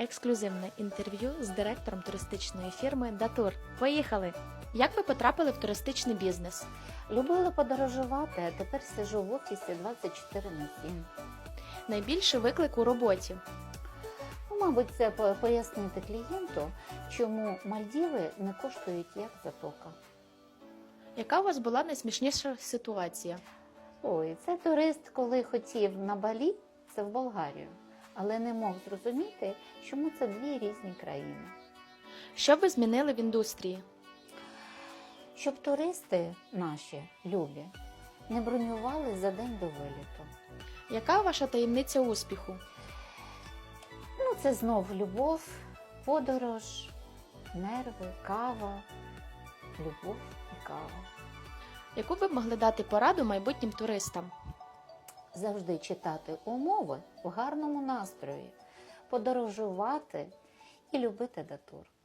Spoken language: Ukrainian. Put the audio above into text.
Ексклюзивне інтерв'ю з директором туристичної фірми Датур. Поїхали! Як ви потрапили в туристичний бізнес? Любила подорожувати, а тепер сижу в офісі 24 на 7. Найбільший виклик у роботі. Ну, мабуть, це пояснити клієнту, чому Мальдіви не коштують як затока. Яка у вас була найсмішніша ситуація? Ой, це турист, коли хотів на Балі, це в Болгарію, але не мог зрозуміти, чому це дві різні країни. Що ви змінили в індустрії? Щоб туристи наші любі не бронювали за день до виліту. Яка ваша таємниця успіху? Ну, це знов любов, подорож, нерви, кава, любов і кава. Яку ви б могли дати пораду майбутнім туристам? Завжди читати умови в гарному настрої, подорожувати і любити датур.